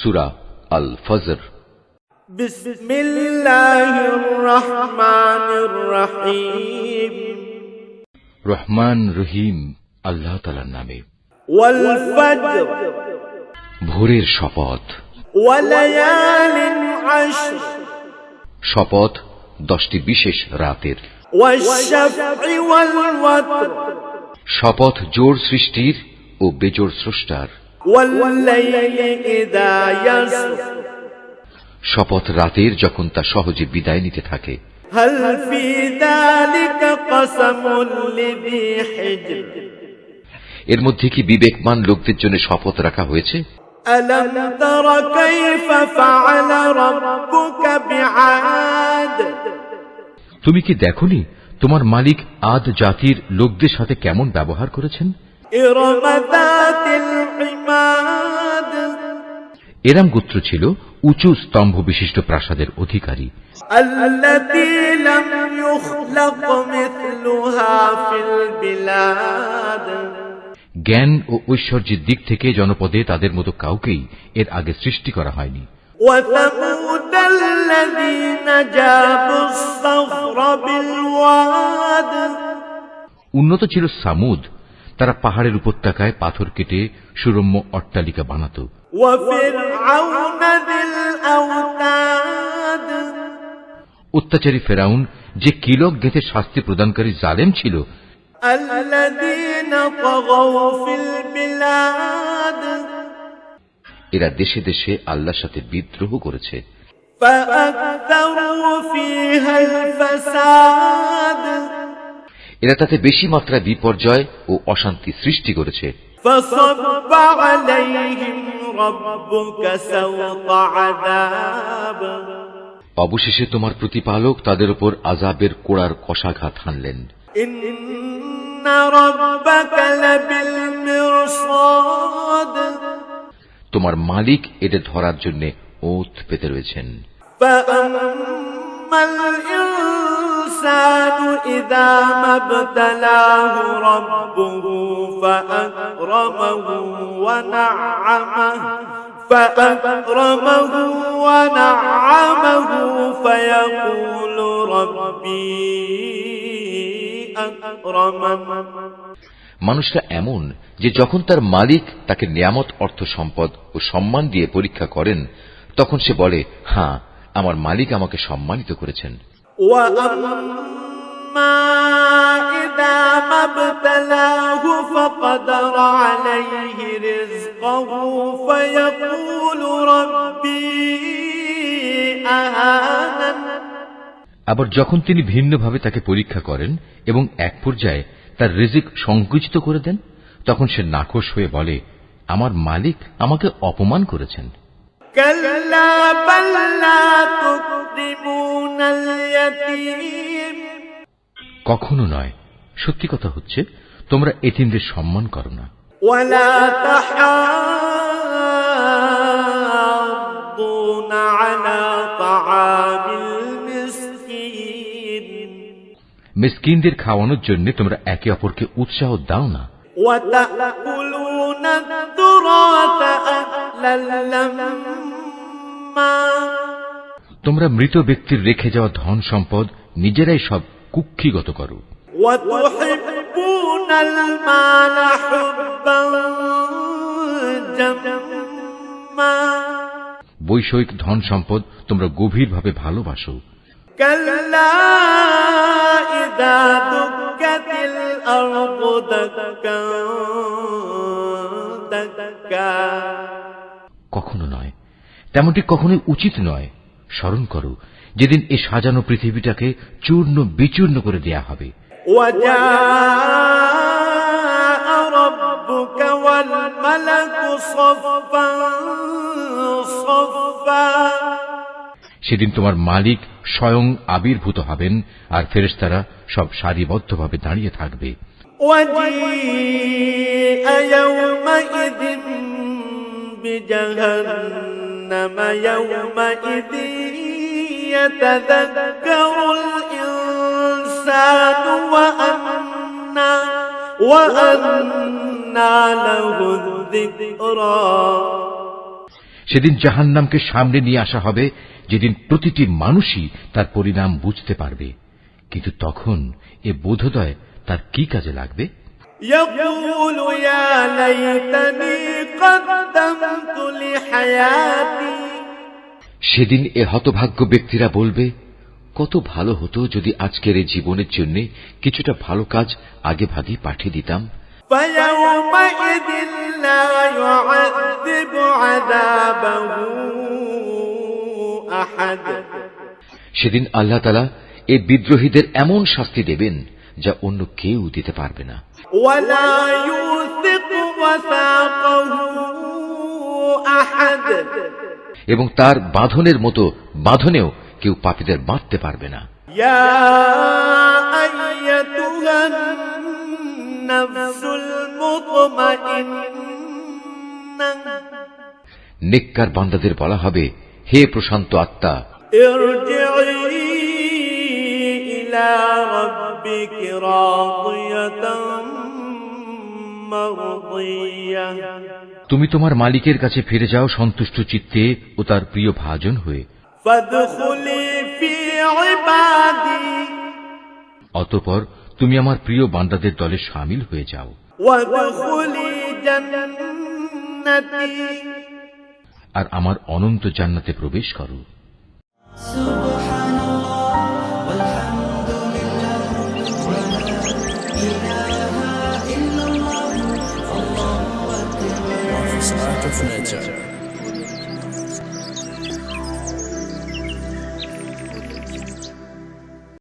সুরা আল ফজর بسم الله الرحمن الرحيم রহমান রহিম আল্লাহ তালার নামে والفجر ভোরের শপথ وليال عشر শপথ দশটি বিশেষ রাতের والشفع والوتر শপথ জোর সৃষ্টির ও বেজোর স্রষ্টার والليل إذا يسر শপথ রাতের যখন তা সহজে বিদায় নিতে থাকে। এর মধ্যে কি বিবেকমান লোকদের জন্য শপথ রাখা হয়েছে? তুমি কি দেখনি তোমার মালিক আদ জাতির লোকদের সাথে কেমন ব্যবহার করেছেন? এরাম গোত্র ছিল উঁচু স্তম্ভ বিশিষ্ট প্রাসাদের অধিকারী। জ্ঞান ও ঐশ্বর্যের দিক থেকে জনপদে তাদের মতো কাউকেই এর আগে সৃষ্টি করা হয়নি। উন্নত ছিল সামুদ তারা পাহাড়ের উপত্যকায় পাথর কেটে সুরম্য অট্টালিকা বানাত وفرعون ذي الأوتاد অত্যাচারী ফেরাউন যে কিলক গেঁথে শাস্তি প্রদানকারী জালেম ছিল الذين طغوا في البلاد এরা দেশে দেশে আল্লাহর সাথে বিদ্রোহ করেছে فأكثروا فيها الفساد এরা তাতে বেশি মাত্রায় বিপর্যয় ও অশান্তি সৃষ্টি করেছে। অবশেষে তোমার প্রতিপালক তাদের উপর আজাবের কোড়ার কষাঘাত হানলেন। তোমার মালিক এদের ধরার জন্য ওথ পেতে রয়েছেন। الإنسان إذا ما ابتلاه ربه فأكرمه ونعمه فأكرمه ونعمه فيقول ربي أكرمن মানুষরা এমন যে যখন তার মালিক তাকে নিয়ামত অর্থ সম্পদ ও সম্মান দিয়ে পরীক্ষা করেন তখন সে বলে হ্যাঁ আমার মালিক আমাকে সম্মানিত করেছেন وأما إذا ما ابتلاه فقدر عليه رزقه فيقول ربي أهانن আবার যখন তিনি ভিন্নভাবে তাকে পরীক্ষা করেন এবং এক পর্যায়ে তার রিজিক সংকুচিত করে দেন তখন সে নাকশ হয়ে বলে আমার মালিক আমাকে অপমান করেছেন كلا بل لا تكرمون اليتيم কখনো নয় সত্যি কথা হচ্ছে তোমরা এতিমদের সম্মান করো না ولا تحاضون على طعام المسكين মিসকিনদের খাওয়ানোর জন্য তোমরা একে অপরকে উৎসাহ দাও না وتأكلون التراث أكلا لما তোমরা মৃত ব্যক্তির রেখে যাওয়া ধন সম্পদ নিজেরাই সব কুক্ষিগত করো وتحبون المال حبا جما বৈষয়িক ধন সম্পদ তোমরা গভীরভাবে ভালোবাসো كلا إذا دكت الأرض دكا دكا কখনো নয় তেমনটি কখনোই উচিত নয় স্মরণ করো যেদিন এ সাজানো পৃথিবীটাকে চূর্ণ বিচূর্ণ করে দেয়া হবে وجاء ربك والملك صفا صفا সেদিন তোমার মালিক স্বয়ং আবির্ভূত হবেন আর ফেরেশতারা সব সারিবদ্ধভাবে দাঁড়িয়ে থাকবে وجيء يومئذ بجهنم يومئذ يتذكر الإنسان وأنى وأنى له الذكرى সেদিন জাহান্নামকে সামনে নিয়ে আসা হবে যেদিন প্রতিটি মানুষই তার পরিণাম বুঝতে পারবে। কিন্তু তখন এ বোধোদয় তার কি কাজে লাগবে? সেদিন এ হতভাগ্য ব্যক্তিরা বলবে কত ভালো হতো যদি আজকের এই জীবনের জন্য কিছুটা ভালো কাজ আগে ভাগে পাঠিয়ে দিতাম। فيومئذ لا يعذب عذابه أحد সেদিন আল্লাহ তালা এ বিদ্রোহীদের এমন শাস্তি দেবেন যা অন্য কেউ দিতে পারবে না ولا يوثق وثاقه أحد এবং তার বাঁধনের মতো বাঁধনেও কেউ পাপীদের বাঁধতে পারবে না নিকার বান্দাদের বলা হবে, হে প্রশান্ত আত্মা। তুমি তোমার মালিকের কাছে ফিরে যাও সন্তুষ্ট চিত্তে ও তার প্রিয় ভাজন হয়ে। অতপর তুমি আমার প্রিয় বান্দাদের দলে সামিল হয়ে যাও। আর আমার অনন্ত জান্নাতে প্রবেশ করো। Nature